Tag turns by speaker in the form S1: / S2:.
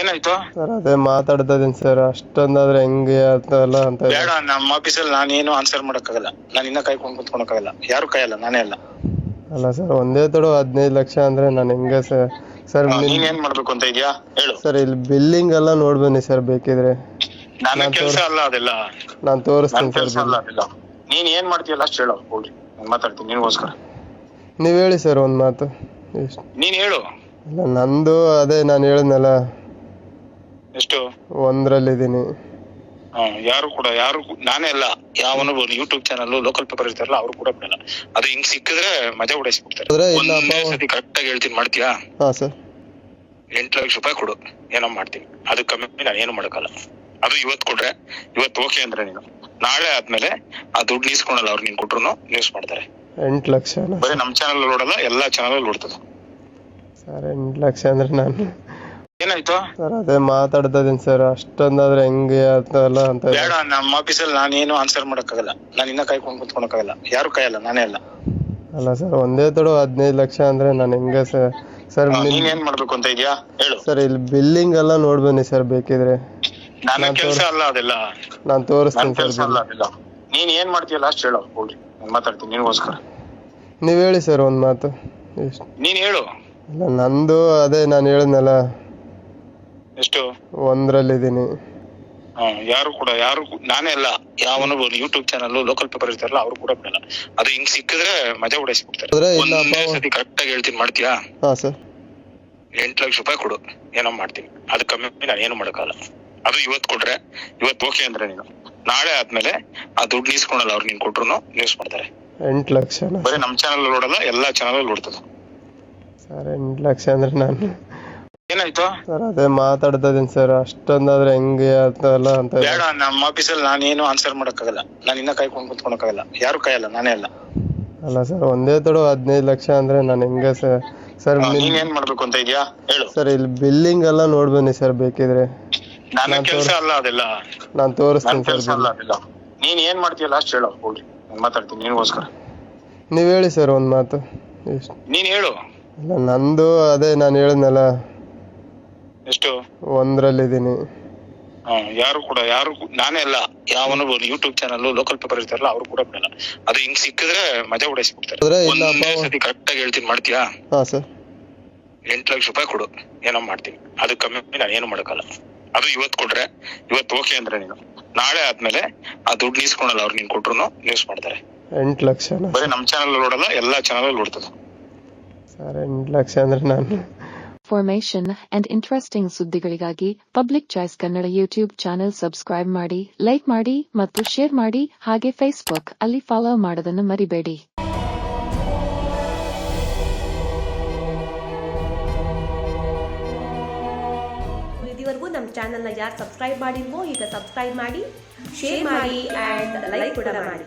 S1: ಏನಾಯ್ತು?
S2: ಸರ್ ಅದೇ ಮಾತಾಡ್ತಾ ಇದೀನಿ ಸರ್. ಅಷ್ಟೊಂದಾದ್ರೆ ಹೆಂಗೆ ಅಂತಲ್ಲ ಅಂತ
S1: ಬೇಡ ನಮ್ಮ ಆಫೀಸಲ್ಲಿ ನಾನೇನು ಆನ್ಸರ್ ಮಾಡಕ್ಕಾಗಲ್ಲ. ನಾನು ಇನ್ನ ಕಾಯ್ಕೊಂಡು ಕುತ್ಕೊಳಕ್ಕಾಗಲ್ಲ. ಯಾರು ಕಾಯಲ್ಲ ನಾನೇ ಅಲ್ಲ.
S2: ಅಲ್ಲ ಸರ್ ಒಂದೇ ತಡು ಹದಿನೈದು ಲಕ್ಷ ಅಂದ್ರೆ ನಾನು ಹೆಂಗೆ ಸರ್? ಸರ್
S1: ನೀನ್ ಏನ್ ಮಾಡ್ಬೇಕು ಅಂತ ಇದ್ಯಾ? ಹೇಳು.
S2: ಸರ್ ಇಲ್ಲಿ ಬಿಲ್ಲಿಂಗ್ ಎಲ್ಲ ನೋಡ್ಬನ್ನಿ ಸರ್ ಬೇಕಿದ್ರೆ.
S1: ನನ್ನ
S2: ನಾನ್
S1: ಕೆಲಸ ಅಲ್ಲ ಅದೆಲ್ಲ.
S2: ನಾನು
S1: ನನ್ನ
S2: ತೋರಿಸ್ತೀನಿ
S1: ಕೆಲಸ
S2: ಸರ್
S1: ಅಲ್ಲ ಅದೆಲ್ಲ. ನೀನ್ ಏನ್ ಮಾಡ್ತೀಯಲ್ಲ ಅಷ್ಟು ಹೇಳು ಹೋಗಿ ನಾನು ಮಾತಾಡ್ತೀನಿ ನಿನಗೋಸ್ಕರ.
S2: ನೀವು ಹೇಳಿ ಸರ್ ಒಂದು ಮಾತು. ಎಷ್ಟು
S1: ನೀನ್ ಹೇಳು.
S2: ಇಲ್ಲ ನಂದು ಅದೇ ನಾನು ಹೇಳಿದ್ನಲ್ಲ.
S1: ಎಷ್ಟು?
S2: ಒಂದ್ರಲ್ಲಿದ್ದೀನಿ.
S1: ಹಾ, ಯಾರು ಕೂಡ ಯಾರು ಕೂ- ನಾನೇ ಅಲ್ಲ ಯಾವನು ಯೂಟ್ಯೂಬ್ ಚಾನಲ್ ಲೋಕಲ್ ಪೇಪರ್ ಇರ್ತಾರಲ್ಲ ಅವ್ರು ಕೂಡ ಬಿಡಲ್ಲ. ಅದು ಹಿಂಗ್ ಸಿಕ್ಕಿದ್ರೆ ಮಜಾ ಉಡಾಯಿಸ್ಬಿಡ್ತಾರೆ
S2: ಆದ್ರೆ ಇಲ್ಲ
S1: ಒಂದೇ
S2: ಅಪ್ಪ-
S1: ಸತಿ ಕರೆಕ್ಟ್ ಆಗಿ ಹೇಳ್ತೀನಿ ಮಾಡ್ತೀಯಾ?
S2: ಹಾ ಸರ್.
S1: ಎಂಟು ಲಕ್ಷ ರೂಪಾಯಿ ಕೊಡು ಏನೋ ಮಾಡ್ತೀನಿ. ಅದು ಕಮ್ಮಿ ನಾನು ಏನು ಮಾಡಕ್ಕಲ್ಲ. ಅದು ಇವತ್ತು ಕೊಡ್ರೆ ಇವತ್ತು ಓಕೆ ಅಂದ್ರೆ ನೀನು. ನಾಳೆ ಆದ್ಮೇಲೆ ಆ ದುಡ್ಡು ನೀಸ್ಕೊಳಲ್ಲ ಅವ್ರು ನೀನ್ ಕೊಟ್ರು ನ್ಯೂಸ್ ಮಾಡ್ತಾರೆ.
S2: ಎಂಟು ಲಕ್ಷ
S1: ಬರೀ ನಮ್ ಚಾನಲ್ ನೋಡಲ್ಲ ಎಲ್ಲಾ ಚಾನಲ್ ನೋಡ್ತದೆ
S2: ಸರ್ ಎಂಟು ಲಕ್ಷ ಅಂದ್ರೆ ನಾನು
S1: ಏನಾಯ್ತು?
S2: ಸರ್ ಅದೇ ಮಾತಾಡ್ತಾ ಇದೀನಿ ಸರ್. ಅಷ್ಟೊಂದಾದ್ರೆ ಹೆಂಗೆ ಅಂತ ಎಲ್ಲ ಅಂತ
S1: ಬೇಡ ನಮ್ಮ ಆಫೀಸಲ್ಲಿ ನಾನೇನು ಆನ್ಸರ್ ಮಾಡಕ್ಕಾಗಲ್ಲ. ನಾನು ಇನ್ನ ಕಾಯ್ಕೊಂಡು ಕುತ್ಕೊಳಕ್ಕಾಗಲ್ಲ. ಯಾರು ಕಾಯಲ್ಲ ನಾನೇ ಅಲ್ಲ.
S2: ಅಲ್ಲ ಸರ್ ಒಂದೇ ತಡು ಹದಿನೈದು ಲಕ್ಷ ಅಂದ್ರೆ ನಾನು ಹೆಂಗೆ ಸರ್? ಸರ್
S1: ಹಾ, ನೀನ್ ಏನ್ ಮಾಡ್ಬೇಕು ಅಂತ ಇದೆಯಾ? ಹೇಳು.
S2: ಸರ್ ಇಲ್ಲಿ ಬಿಲ್ಲಿಂಗ್ ಎಲ್ಲ ನೋಡ್ಬನ್ನಿ ಸರ್ ಬೇಕಿದ್ರೆ.
S1: ನನ್ನ ಕೆಲಸ ಅಲ್ಲ ಅದೆಲ್ಲ.
S2: ನಾನು
S1: ನನ್ನ
S2: ತೋರಿಸ್ತೀನಿ
S1: ಕೆಲಸ
S2: ಸರ್
S1: ಅಲ್ಲ ಅದೆಲ್ಲ. ನೀನ್ ಏನ್ ಮಾಡ್ತೀಯಲ್ಲ ಅಷ್ಟು ಹೇಳು. ಹೋಗಿ ನಾನು ಮಾತಾಡ್ತೀನಿ ನಿನಗೋಸ್ಕರ.
S2: ನೀವು ಹೇಳಿ ಸರ್ ಒಂದು ಮಾತು. ಎಷ್ಟು
S1: ನೀನ್ ಹೇಳು.
S2: ಇಲ್ಲ ನಂದು ಅದೇ ನಾನು ಹೇಳಿದ್ನಲ್ಲ.
S1: ಎಷ್ಟು?
S2: ಒಂದ್ರಲ್ಲಿದ್ದೀನಿ.
S1: ಹಾ, ಯಾರು ಕೂಡ ಯಾರು ನಾನೇ ಅಲ್ಲ. ಯಾವನು ಯೂಟ್ಯೂಬ್ ಚಾನಲ್ ಲೋಕಲ್ ಪೇಪರ್ ಇರ್ತಾರಲ್ಲ ಅವ್ರು ಕೂಡ ಬಿಡಲ್ಲ. ಅದು ಹಿಂಗ್ ಸಿಕ್ಕಿದ್ರೆ ಮಜಾ ಉಡಾಯಿಸ್ಬಿಡ್ತಾರೆ ಒಂದೇ ಸತಿ ಕರೆಕ್ಟ್ ಆಗಿ ಹೇಳ್ತೀನಿ ಮಾಡ್ತೀಯಾ?
S2: ಹಾಂ ಸರ್.
S1: ಎಂಟು ಲಕ್ಷ ರೂಪಾಯಿ ಕೊಡು. ಏನೋ ಮಾಡ್ತೀನಿ. ಅದು ಕಮ್ಮಿ ನಾನು ಏನು ಮಾಡಕ್ಕಲ್ಲ ಅದು ಇವತ್ತು ಕೊಟ್ರೆ ಇವತ್ತು ಓಕೆ ಅಂದ್ರೆ ನೀನು. ನಾಳೆ ಆದ್ಮೇಲೆ ಆ ದುಡ್ಡು ಇಸ್ಕೊಳಲ್ಲ ಅವ್ರು ನೀನ್ ಕೊಟ್ರು ನ್ಯೂಸ್ ಮಾಡ್ತಾರೆ.
S2: ಎಂಟು ಲಕ್ಷ
S1: ಬರೀ ನಮ್ ಚಾನಲ್ ನೋಡಲ್ಲ ಎಲ್ಲಾ ಚಾನಲ್ ನೋಡ್ತದೆ
S2: ಸರ್ ಎಂಟು ಲಕ್ಷ ಅಂದ್ರೆ ನಾನು
S1: ಏನಾಯ್ತು?
S2: ಸರ್ ಅದೇ ಮಾತಾಡ್ತಾ ಇದೀನಿ ಸರ್. ಅಷ್ಟೊಂದಾದ್ರೆ ಹೆಂಗೆ ಅಂತ ಎಲ್ಲ ಅಂತ
S1: ಬೇಡ ನಮ್ಮ ಆಫೀಸಲ್ಲಿ ನಾನೇನು ಆನ್ಸರ್ ಮಾಡಕ್ಕಾಗಲ್ಲ. ನಾನು ಇನ್ನ ಕಾಯ್ಕೊಂಡು ಕುತ್ಕೊಳಕ್ಕಾಗಲ್ಲ. ಯಾರು ಕಾಯಲ್ಲ ನಾನೇ ಅಲ್ಲ.
S2: ಅಲ್ಲ ಸರ್ ಒಂದೇ ತಡು ಹದಿನೈದು ಲಕ್ಷ ಅಂದ್ರೆ ನಾನು ಹೆಂಗೆ ಸರ್? ಸರ್
S1: ಹಾ, ನೀನ್ ಏನ್ ಮಾಡ್ಬೇಕು ಅಂತ ಇದೆಯಾ? ಹೇಳು.
S2: ಸರ್ ಇಲ್ಲಿ ಬಿಲ್ಲಿಂಗ್ ಎಲ್ಲ ನೋಡ್ಬನ್ನಿ ಸರ್ ಬೇಕಿದ್ರೆ.
S1: ನನ್ನ
S2: ನಾನ್
S1: ಕೆಲಸ ಅಲ್ಲ ಅದೆಲ್ಲ.
S2: ನಾನು
S1: ನನ್ನ
S2: ತೋರಿಸ್ತೀನಿ
S1: ಕೆಲಸ
S2: ಸರ್
S1: ಅಲ್ಲ ಅದೆಲ್ಲ. ನೀನ್ ಏನ್ ಮಾಡ್ತೀಯ ಲಾಸ್ಟ್ ಹೇಳು ಹೋಗಿ. ನಾನು ಮಾತಾಡ್ತೀನಿ ನಿನಗೋಸ್ಕರ.
S2: ನೀವು ಹೇಳಿ ಸರ್ ಒಂದು ಮಾತು. ನೀನು
S1: ನೀನ್ ಹೇಳು.
S2: ಇಲ್ಲ ನಂದು ಅದೇ ನಾನು ಹೇಳಿದ್ನಲ್ಲ.
S1: ಎಷ್ಟು?
S2: ಒಂದ್ರಲ್ಲಿದ್ದೀನಿ.
S1: ಹಾ, ಯಾರು ಕೂಡ ಯಾರು ಕೂ- ನಾನೇ ಅಲ್ಲ ಯಾವನು ಯೂಟ್ಯೂಬ್ ಚಾನಲ್ ಲೋಕಲ್ ಪೇಪರ್ ಇರ್ತಾರಲ್ಲ ಅವ್ರು ಕೂಡ ಬಿಡಲ್ಲ ಅದು ಹಿಂಗ್ ಸಿಕ್ಕಿದ್ರೆ ಮಜಾ ಉಡಾಯಿಸ್ಬಿಡ್ತಾರೆ
S2: ಆದ್ರೆ ಇಲ್ಲ
S1: ಒಂದೇ
S2: ಅಪ್ಪ-
S1: ಸತಿ ಕರೆಕ್ಟ್ ಆಗಿ ಹೇಳ್ತೀನಿ ಮಾಡ್ತೀಯಾ?
S2: ಹಾ ಸರ್.
S1: ಎಂಟು ಲಕ್ಷ ರೂಪಾಯಿ ಕೊಡು ಏನೋ ಮಾಡ್ತೀನಿ. ಅದು ಕಮ್ಮಿ ನಾನು ಏನು ಮಾಡಕ್ಕಲ್ಲ. ಅದು ಇವತ್ತು ಕೊಟ್ರೆ ಇವತ್ತು ಓಕೆ ಅಂದ್ರೆ ನೀನು. ನಾಳೆ ಆದ್ಮೇಲೆ ಆ ದುಡ್ಡು ನೀಸ್ಕೊಳಲ್ಲ ಅವ್ರು ನೀನ್ ಕೊಟ್ರು ನ್ಯೂಸ್ ಮಾಡ್ತಾರೆ.
S2: ಎಂಟು ಲಕ್ಷನಾ?
S1: ಬರೀ ನಮ್ ಚಾನಲ್ ನೋಡಲ್ಲ ಎಲ್ಲಾ ಚಾನಲ್ ನೋಡ್ತದೆ
S2: ಸರ್ ಎಂಟು ಲಕ್ಷ ಅಂದ್ರೆ ನಾನು
S3: ಫಾರ್ಮೇಷನ್ ಅಂಡ್ ಇಂಟ್ರೆಸ್ಟಿಂಗ್ ಸುದ್ದಿಗಳಿಗಾಗಿ public choice Kannada YouTube channel subscribe ಮಾಡಿ ಲೈಕ್ ಮಾಡಿ ಮತ್ತು ಶೇರ್ ಮಾಡಿ. ಹಾಗೆ ಫೇಸ್ಬುಕ್ ಅಲ್ಲಿ ಫಾಲೋ ಮಾಡೋದನ್ನು ಮರಿಬೇಡಿ.
S4: ಇದುವರೆಗೂ ನಮ್ಮ ಚಾನಲ್ನ ಯಾರು ಸಬ್ಸ್ಕ್ರೈಬ್ ಮಾಡಿಲ್ವೋ, ಈಗ ಸಬ್ಸ್ಕ್ರೈಬ್ ಮಾಡಿ ಶೇರ್ ಮಾಡಿ ಆ್ಯಂಡ್ ಲೈಕ್ ಕೂಡ ಮಾಡಿ.